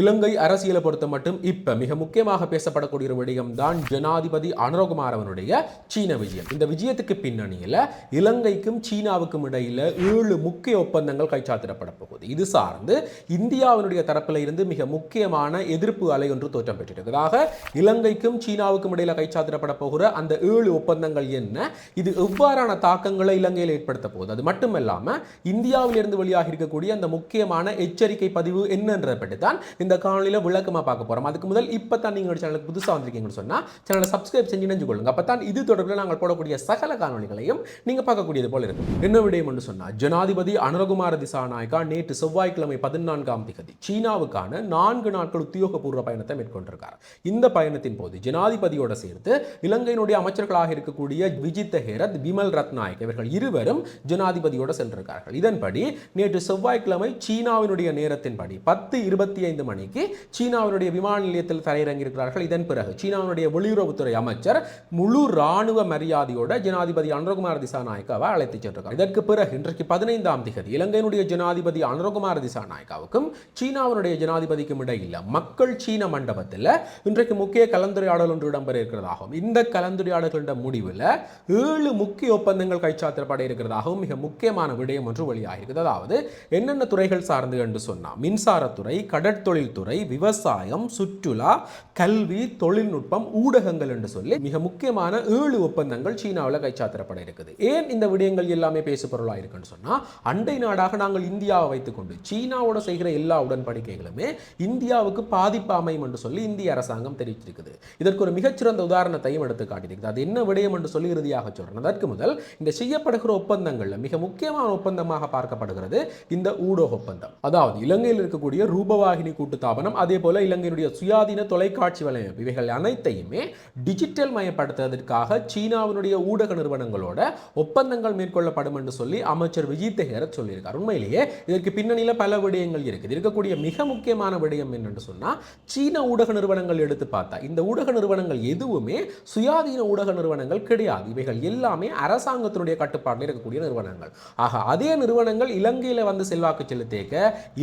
இலங்கை அரசியலை பொறுத்த மட்டும் இப்ப மிக முக்கியமாக பேசப்படக்கூடிய ஒரு விடயம் தான் ஜனாதிபதி அனுரகுமாரவனுடைய சீன விஜயம். இந்த விஜயத்துக்கு பின்னணியில இலங்கைக்கும் சீனாவுக்கும் இடையில ஏழு முக்கிய ஒப்பந்தங்கள் கைச்சாத்திடப்பட போகுது. இது சார்ந்து இந்தியாவினுடைய தரப்பில் இருந்து மிக முக்கியமான எதிர்ப்பு அலை ஒன்று தோற்றம் பெற்றிருக்கிறதாக இலங்கைக்கும் சீனாவுக்கும் இடையில கைச்சாத்திடப்பட போகிற அந்த ஏழு ஒப்பந்தங்கள் என்ன? இது எவ்வாறான தாக்கங்களை இலங்கையில் ஏற்படுத்த போகுது? அது மட்டுமல்லாம இந்தியாவிலிருந்து வெளியாக இருக்கக்கூடிய அந்த முக்கியமான எச்சரிக்கை பதிவு என்னன்றதை பற்றி தான் இந்த காணொலியில் விளக்கமா பார்க்க போறோம். அதுக்கு முதல் இப்போ தான் நீங்க சேனலுக்கு புதுசாக வந்திருக்கீங்கன்னு சொன்னால் சேனலை சப்ஸ்கிரைப் செஞ்சு நினைஞ்சு கொள்ளுங்க அப்பதான் இது தொடர்பில் நாங்கள் போடக்கூடிய சகல காணொலிகளையும் நீங்கள் பார்க்கக்கூடியது போல இருக்கும் என்ன விடயம் என்று சொன்னால் ஜனாதிபதி அனுரகுமார திசாநாயகா நேற்று செவ்வாய்க்கிழமை பதினான்காம் திகதி சீனாவுக்கான நான்கு நாட்கள் உத்தியோகபூர்வ பயணத்தை மேற்கொண்டிருக்கார். இந்த பயணத்தின் போது ஜனாதிபதியோட சேர்த்து இலங்கையினுடைய அமைச்சர்களாக இருக்கக்கூடிய விஜித்த ஹேரத் விமல் ரத்நாயக் இவர்கள் இருவரும் ஜனாதிபதியோட சென்றிருக்கார்கள். இதன்படி நேற்று செவ்வாய்க்கிழமை சீனாவினுடைய நேரத்தின்படி பத்து இருபத்தி ஐந்து மணி மணிக்கு சீனாவினுடைய விமான நிலையத்தில் தரையிறங்கியிருக்கிறார்கள். இதன் பிறகு சீனாவினுடைய வெளியுறவுத்துறை அமைச்சர் முழு ராணுவ மரியாதையோட ஜனாதிபதி அனுரகுமார் திசாநாயக்காவை அழைத்து சென்றிருக்கார் இதற்கு பிறகு இன்றைக்கு பதினைந்தாம் திகதி இலங்கையினுடைய ஜனாதிபதி அனுரகுமார் திசாநாயக்காவுக்கும் சீனாவினுடைய ஜனாதிபதிக்கும் இடையில் மக்கள் சீன மண்டபத்தில் இன்றைக்கு முக்கிய கலந்துரையாடல் ஒன்று இடம்பெற இருக்கிறதாகவும் இந்த கலந்துரையாடல்களின் முடிவில் ஏழு முக்கிய ஒப்பந்தங்கள் கைச்சாத்திரப்பட இருக்கிறதாகவும் மிக முக்கியமான விடயம் ஒன்று வெளியாகிறது அதாவது என்னென்ன துறைகள் சார்ந்து என்று சொன்னால் மின்சாரத்துறை கடற்தொழில் தொழில்துறை விவசாயம் சுற்றுலா கல்வி தொழில்நுட்பம் ஊடகங்கள் என்று சொல்லி மிக முக்கியமான ஏழு ஒப்பந்தங்கள் சீனாவில் கைச்சாத்திரப்பட இருக்குது. ஏன் இந்த விடயங்கள் எல்லாமே பேசு பொருளாக இருக்குன்னு சொன்னால் அண்டை நாடாக நாங்கள் இந்தியாவை வைத்துக்கொண்டு சீனாவோட செய்கிற எல்லா உடன்படிக்கைகளுமே இந்தியாவுக்கு பாதிப்பு அமையும் என்று சொல்லி இந்திய அரசாங்கம் தெரிவிச்சிருக்குது இதற்கு ஒரு மிகச்சிறந்த உதாரணத்தையும் எடுத்து காட்டியிருக்குது அது என்ன விடயம் என்று சொல்லி இறுதியாக சொல்றேன். அதற்கு முதல் இந்த செய்யப்படுகிற ஒப்பந்தங்கள்ல மிக முக்கியமான ஒப்பந்தமாக பார்க்கப்படுகிறது இந்த ஊடக ஒப்பந்தம். அதாவது இலங்கையில் இருக்கக்கூடிய ரூபவாகினி கூட்டுத்தாபனம் அதே போல இலங்கையினுடைய சுயாதீன தொலைக்காட்சி வலையமைப்பு இவைகள் அனைத்தையுமே டிஜிட்டல் மயப்படுத்துவதற்காக சீனாவினுடைய ஊடக நிறுவனங்களோட ஒப்பந்தங்கள் மேற்கொள்ளப்படும் என்று சொல்லி அமைச்சர் விஜித் ஹேரத் சொல்லியிருக்கார். உண்மையிலேயே இதற்கு பின்னணியில் பல விடயங்கள் இருக்குது. இருக்கக்கூடிய மிக முக்கியமான விடயம் என்னென்று சொன்னா சீன ஊடக நிறுவனங்கள் எடுத்து பார்த்தா இந்த ஊடக நிறுவனங்கள் எதுவுமே சுயாதீன ஊடக நிறுவனங்கள் கிடையாது. இவைகள் எல்லாமே அரசாங்கத்தினுடைய கட்டுப்பாட்டில் இருக்கக்கூடிய நிறுவனங்கள். ஆக அதே நிறுவனங்கள் இலங்கையில் வந்து செல்வாக்கு செலுத்தேக்க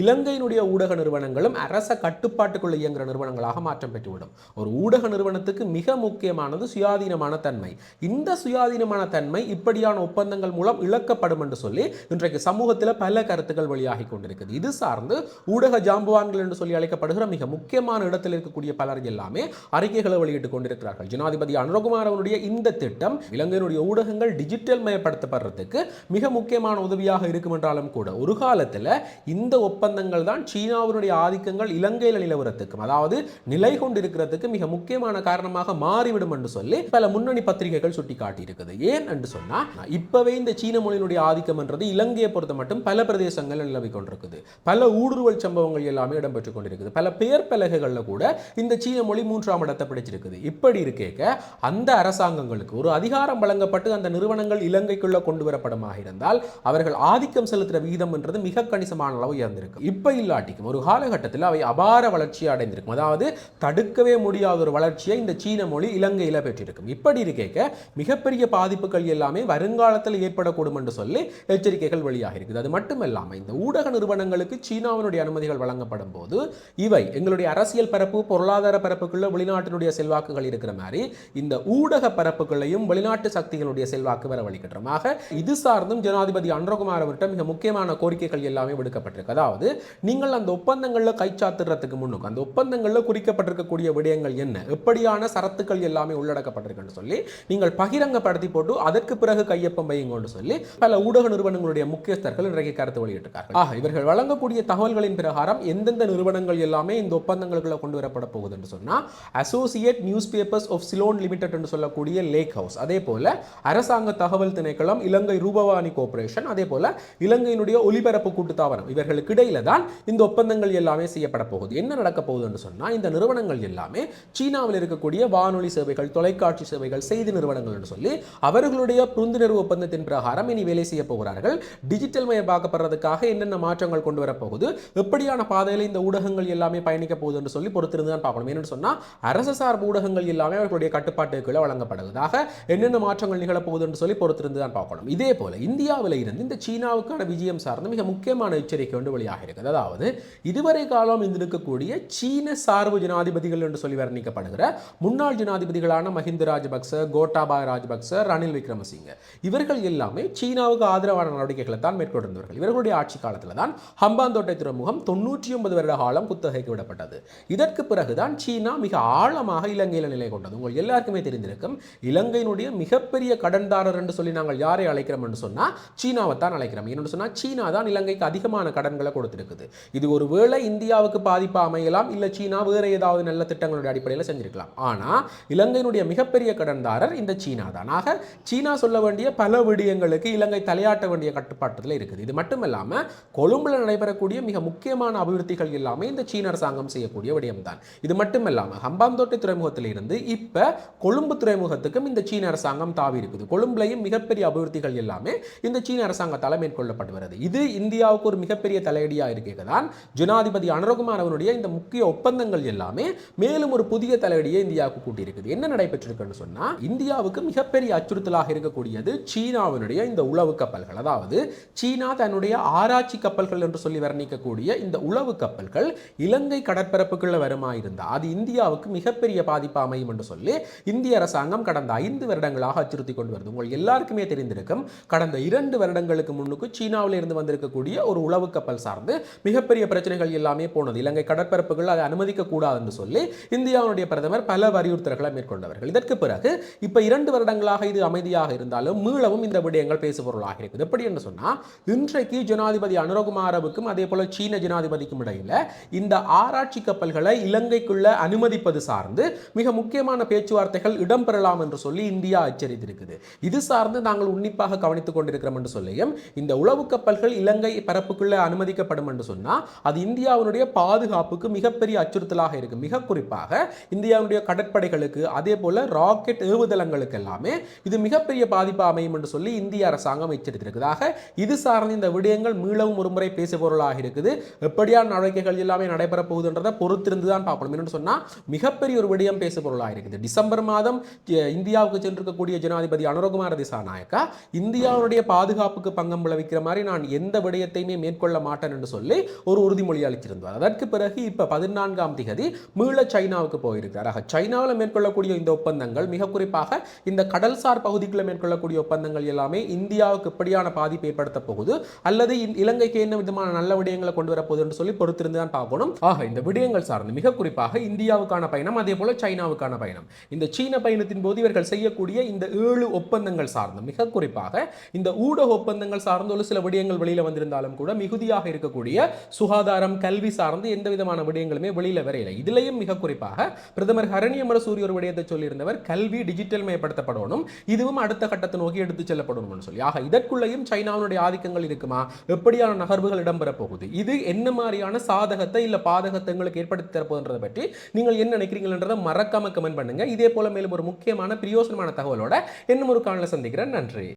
இலங்கையினுடைய ஊடக நிறுவனங்களும் அரச கட்டுப்பாட்டுக்குள்ள இயங்குகிற நிறுவனங்களாக மாற்றம் பெற்றுவிடும். ஒரு ஊடக நிறுவனத்துக்கு மிக முக்கியமானது சுயாதீனமான தன்மை. இந்த சுயாதீனமான தன்மை இப்படியான ஒப்பந்தங்கள் மூலம் இழக்கப்படும் என்று சொல்லி இன்றைக்கு சமூகத்தில் பல கருத்துக்கள் வெளியாகி கொண்டிருக்குது. இது சார்ந்து ஊடக ஜாம்புவான்கள் என்று சொல்லி அழைக்கப்படுகிற மிக முக்கியமான இடத்தில் இருக்கக்கூடிய பலர் எல்லாமே அறிக்கைகளை வெளியிட்டுக் கொண்டிருக்கிறார்கள். ஜனாதிபதி அனுரகுமார் அவருடைய இந்த திட்டம் இலங்கையினுடைய ஊடகங்கள் டிஜிட்டல் மயப்படுத்தப்படுறதுக்கு மிக முக்கியமான உதவியாக இருக்கும் என்றாலும் கூட ஒரு காலத்தில் இந்த ஒப்பந்தங்கள் தான் சீனாவினுடைய ஆதிக்கங்கள் இலங்கையில் நிலவரத்துக்கும் அதாவது நிலை கொண்டிருக்கிறதுக்கு மிக முக்கியமான காரணமாக மாறிவிடும் என்று சொல்லி பல முன்னணி பத்திரிகைகள் சுட்டி காட்டியிருக்குது ஏன் என்று சொன்னா இப்பவே இந்த சீன மொழியினுடைய ஆதிக்கம் என்றது இலங்கையை பொறுத்த மட்டும் பல பிரதேசங்கள் நிலவி கொண்டிருக்குது. பல ஊடுருவல் சம்பவங்கள் எல்லாமே இடம்பெற்று கொண்டிருக்குது. பல பெயர் பலகைகளில் கூட இந்த சீன மொழி மூன்றாம் இடத்தை பிடிச்சிருக்குது. இப்படி இருக்கேக்க அந்த அரசாங்கங்களுக்கு ஒரு அதிகாரம் வழங்கப்பட்டு அந்த நிறுவனங்கள் இலங்கைக்குள்ள கொண்டு வரப்படமாக இருந்தால் அவர்கள் ஆதிக்கம் செலுத்துகிற விகிதம் என்றது மிக கணிசமான அளவு உயர்ந்திருக்கு இப்ப இல்லாட்டிக்கும் ஒரு காலகட்டத்தில் அவை அபார வளர்ச்சி அடைந்திருக்கும். அதாவது தடுக்கவே முடியாத ஒரு வளர்ச்சியை இந்த சீன மொழி இலங்கையில் பெற்றிருக்கும். இப்படி இருக்க மிகப்பெரிய பாதிப்புகள் எல்லாமே வருங்காலத்தில் ஏற்படக்கூடும் என்று சொல்லி எச்சரிக்கைகள் வெளியாக இருக்குது. அது மட்டுமல்லாமல் இந்த ஊடக நிறுவனங்களுக்கு சீனாவினுடைய அனுமதிகள் வழங்கப்படும் போது இவை எங்களுடைய அரசியல் பரப்பு பொருளாதார பரப்புக்குள்ள வெளிநாட்டினுடைய செல்வாக்குகள் இருக்கிற மாதிரி இந்த ஊடக பரப்புகளையும் வெளிநாட்டு சக்திகளுடைய செல்வாக்கு வரவழைக்கின்றமாக இது சார்ந்தும் ஜனாதிபதி அன்றகுமார் அவர்கிட்ட மிக முக்கியமான கோரிக்கைகள் எல்லாமே விடுக்கப்பட்டிருக்கு. அதாவது நீங்கள் அந்த ஒப்பந்தங்களில் கைச்சாத்துறதுக்கு முன்னுக்கு அந்த ஒப்பந்தங்களில் குறிக்கப்பட்டிருக்கக்கூடிய விடயங்கள் என்ன? எப்படியான சரத்துக்கள் எல்லாமே உள்ளடக்கப்பட்டிருக்குன்னு சொல்லி நீங்கள் பகிரங்கப்படுத்தி போட்டு அதற்கு பிறகு கையொப்பம் வையுங்கன்னு சொல்லி பல ஊடக நிறுவனங்களுடைய முக்கியஸ்தர்கள் இன்றைக்கு கருத்து வெளியிட்டிருக்கார்கள். ஆக இவர்கள் வழங்கக்கூடிய தகவல்களின் பிரகாரம் எந்தெந்த நிறுவனங்கள் எல்லாமே இந்த ஒப்பந்தங்களுக்குள்ள கொண்டு வரப்பட போகுது என்று சொன்னால் associate newspapers of Ceylon limited என்று சொல்லக்கூடிய லேக் ஹவுஸ் அதே போல அரசாங்க தகவல் திணைக்களம் இலங்கை ரூபவாணி கோர்பரேஷன் அதே போல இலங்கையினுடைய ஒலிபரப்பு கூட்டு தாவரம் இவர்களுக்கு இடையில தான் இந்த ஒப்பந்தங்கள் எல்லாமே செய்யப்பட போகுது என்ன நடக்க போகுதுன்னு சொன்னா இந்த நிறுவனங்கள் எல்லாமே சீனாவில் இருக்கக்கூடிய வானொலி சேவைகள் தொலைக்காட்சி சேவைகள் செய்தி நிறுவனங்கள் என்று சொல்லி அவர்களுடைய புரிந்துணர்வு ஒப்பந்தத்தின் பிரகாரம் இனி வேலை செய்ய போகிறார்கள். டிஜிட்டல் மயமாக்கப்படுறதுக்காக என்னென்ன மாற்றங்கள் கொண்டு வரப்போகுது எப்படியான பாதையில் இந்த ஊடகங்கள் எல்லாமே பயணிக்க போகுது என்று சொல்லி பொறுத்திருந்து தான் பார்க்கணும். என்னென்னு சொன்னா அரசு சார்பு ஊடகங்கள் எல்லாமே அவர்களுடைய கட்டுப்பாட்டுக்குள்ள வழங்கப்படுவதாக என்னென்ன மாற்றங்கள் நிகழப்போகுது என்று சொல்லி பொறுத்திருந்து தான் பார்க்கணும். இதே போல இந்தியாவில் இருந்து இந்த சீனாவுக்கான விஜயம் சார்ந்த மிக முக்கியமான எச்சரிக்கை ஒன்று வெளியாக இருக்குது அதாவது இதுவரை காலம் இருந்திருக்கக்கூடிய சீன சார்பு ஜனாதிபதிகள் என்று சொல்லி வர்ணிக்கப்படுகிற முன்னாள் ஜனாதிபதிகளான மஹிந்த ராஜபக்ச கோட்டாபாய ராஜபக்ச ரணில் விக்ரமசிங்க. இவர்கள் எல்லாமே சீனாவுக்கு ஆதரவான நடவடிக்கைகளை தான் மேற்கொண்டிருந்தவர்கள். இவர்களுடைய ஆட்சி காலத்தில் தான் ஹம்பாந்தோட்டை துறைமுகம் தொண்ணூற்றி ஒன்பது வருட காலம் குத்தகைக்கு விடப்பட்டது. இதற்கு பிறகுதான் சீனா மிக ஆழமாக இலங்கையில் நிலை கொண்டது. உங்கள் எல்லாருக்குமே தெரிந்திருக்கும் இலங்கையினுடைய மிகப்பெரிய கடன்தாரர் என்று சொல்லி நாங்கள் யாரை அழைக்கிறோம் என்று சொன்னால் சீனாவை தான் அழைக்கிறோம். என்னென்னு சொன்னால் சீனா தான் இலங்கைக்கு அதிகமான கடன்களை கொடுத்திருக்குது. இது ஒருவேளை இந்தியா இந்தியாவுக்கு பாதிப்பாக அமையலாம் இல்லை சீனா வேறு ஏதாவது நல்ல திட்டங்களுடைய அடிப்படையில் செஞ்சிருக்கலாம். ஆனால் இலங்கையினுடைய மிகப்பெரிய கடன்தாரர் இந்த சீனா தான். ஆக சீனா சொல்ல வேண்டிய பல விடயங்களுக்கு இலங்கை தலையாட்ட வேண்டிய கட்டுப்பாட்டத்தில் இருக்குது. இது மட்டும் இல்லாமல் கொழும்புல நடைபெறக்கூடிய மிக முக்கியமான அபிவிருத்திகள் எல்லாமே இந்த சீன அரசாங்கம் செய்யக்கூடிய விடயம்தான். இது மட்டும் இல்லாமல் ஹம்பாந்தோட்டை துறைமுகத்தில் இருந்து இப்போ கொழும்பு துறைமுகத்துக்கும் இந்த சீன அரசாங்கம் தாவி இருக்குது. கொழும்புலையும் மிகப்பெரிய அபிவிருத்திகள் எல்லாமே இந்த சீன அரசாங்கத்தால் மேற்கொள்ளப்பட்டு வருது. இது இந்தியாவுக்கு ஒரு மிகப்பெரிய தலையடியாக இருக்கிறது தான் ஜனாதிபதி அனுரகுமார் சிவகுமாரவனுடைய இந்த முக்கிய ஒப்பந்தங்கள் எல்லாமே மேலும் ஒரு புதிய தலையடியை இந்தியாவுக்கு கூட்டியிருக்குது. என்ன நடைபெற்றிருக்குன்னு சொன்னால் இந்தியாவுக்கு மிகப்பெரிய அச்சுறுத்தலாக இருக்கக்கூடியது சீனாவினுடைய இந்த உளவு கப்பல்கள். அதாவது சீனா தன்னுடைய ஆராய்ச்சி கப்பல்கள் என்று சொல்லி வர்ணிக்கக்கூடிய இந்த உளவு கப்பல்கள் இலங்கை கடற்பரப்புக்குள்ள வருமா இருந்தால் அது இந்தியாவுக்கு மிகப்பெரிய பாதிப்பு அமையும் என்று சொல்லி இந்திய அரசாங்கம் கடந்த ஐந்து வருடங்களாக அச்சுறுத்தி கொண்டு வருது. உங்கள் எல்லாருக்குமே தெரிந்திருக்கும் கடந்த இரண்டு வருடங்களுக்கு முன்னுக்கு சீனாவில் இருந்து வந்திருக்கக்கூடிய ஒரு உளவு கப்பல் சார்ந்து மிகப்பெரிய பிரச்சனைகள் எல்லாமே போனது. இலங்கை கடற்பரப்புகள் அதை அனுமதிக்க கூடாது என்று சொல்லி இந்தியாவுடைய பிரதமர் பல வலியுறுத்தல்களை மேற்கொண்டவர்கள். இதற்கு பிறகு இப்ப இரண்டு வருடங்களாக இது அமைதியாக இருந்தாலும் மீளவும் இந்த விடயங்கள் பேசுபொருளாக இருக்குது. எப்படி என்று சொன்னா இன்றைக்கு ஜனாதிபதி அனுரகுமாரவுக்கும் அதே போல சீன ஜனாதிபதிக்கும் இடையில இந்த ஆராய்ச்சி கப்பல்களை இலங்கைக்குள்ள அனுமதிப்பது சார்ந்து மிக முக்கியமான பேச்சுவார்த்தைகள் இடம்பெறலாம் என்று சொல்லி இந்தியா எச்சரித்திருக்குது. இது சார்ந்து நாங்கள் உன்னிப்பாக கவனித்துக் கொண்டிருக்கிறோம் என்று சொல்லியும் இந்த உளவு கப்பல்கள் இலங்கை பரப்புக்குள்ள அனுமதிக்கப்படும் என்று சொன்னா அது இந்தியாவினுடைய பாதுகாப்புக்கு மிகப்பெரிய அச்சுறுத்தலாக இருக்கு. மிக குறிப்பாக இந்தியாவுடைய கடற்படைகளுக்கு அதே போல ராக்கெட் ஏவுதளங்களுக்கு எல்லாமே இது மிகப்பெரிய பாதிப்பு அமையும் என்று சொல்லி இந்திய அரசாங்கம் எச்சரித்திருக்கிறதாக இது சார்ந்த இந்த விடயங்கள் மீளவும் ஒருமுறை பேச பொருளாக இருக்குது. எப்படியான நடவடிக்கைகள் எல்லாமே நடைபெற போகுதுன்றதை பொறுத்திருந்து தான் பார்க்கணும் என்னன்னு சொன்னா மிகப்பெரிய ஒரு விடயம் பேச பொருளாக இருக்குது. டிசம்பர் மாதம் இந்தியாவுக்கு சென்றிருக்கக்கூடிய ஜனாதிபதி அனுரகுமார திசாநாயக்கா இந்தியாவுடைய பாதுகாப்புக்கு பங்கம் விளைவிக்கிற மாதிரி நான் எந்த விடயத்தையுமே மேற்கொள்ள மாட்டேன் என்று சொல்லி ஒரு உறுதிமொழி அளித்திருந்தார் அதற்கு பிறகு இப்போ பதினான்காம் திகதி மீள சைனாவுக்கு போயிருக்கிறார். ஆக சைனாவில் மேற்கொள்ளக்கூடிய இந்த ஒப்பந்தங்கள் மிக குறிப்பாக இந்த கடல்சார் பகுதிகளில் மேற்கொள்ளக்கூடிய ஒப்பந்தங்கள் எல்லாமே இந்தியாவுக்கு எப்படியான பாதிப்பு ஏற்படுத்த போகுது அல்லது இலங்கைக்கு என்ன விதமான நல்ல விடயங்களை கொண்டு வரப்போகுது என்று சொல்லி பொறுத்திருந்து தான் பார்க்கணும். ஆக இந்த விடயங்கள் சார்ந்து மிக குறிப்பாக இந்தியாவுக்கான பயணம் அதே போல சைனாவுக்கான பயணம். இந்த சீன பயணத்தின் போது இவர்கள் செய்யக்கூடிய இந்த ஏழு ஒப்பந்தங்கள் சார்ந்து மிக குறிப்பாக இந்த ஊடக ஒப்பந்தங்கள் சார்ந்து ஒரு சில விடயங்கள் வெளியில் வந்திருந்தாலும் கூட மிகுதியாக இருக்கக்கூடிய சுகாதாரம் கல்வி சார்ந்த எந்த விதமான விடயங்களுமே வெளியில் வரையில இதுலயும் மிக குறிப்பாக பிரதமர் ஹரணியமர சூரிய ஒரு விடயத்தை சொல்லியிருந்தவர் கல்வி டிஜிட்டல் மயப்படுத்தப்படணும் இதுவும் அடுத்த கட்டத்தை நோக்கி எடுத்து செல்லப்படணும்னு சொல்லி. ஆக இதற்குள்ளேயும் சைனாவுடைய ஆதிக்கங்கள் இருக்குமா? எப்படியான நகர்வுகள் இடம்பெற போகுது இது என்ன மாதிரியான சாதகத்தை இல்ல பாதகத்தை உங்களுக்கு ஏற்படுத்தி தரப்போன்றதை பற்றி நீங்கள் என்ன நினைக்கிறீங்கன்றதை மறக்காம கமெண்ட் பண்ணுங்க. இதே போல மேலும் ஒரு முக்கியமான பிரியோசனமான தகவலோட இன்னும் ஒரு காணல சந்திக்கிறேன். நன்றி.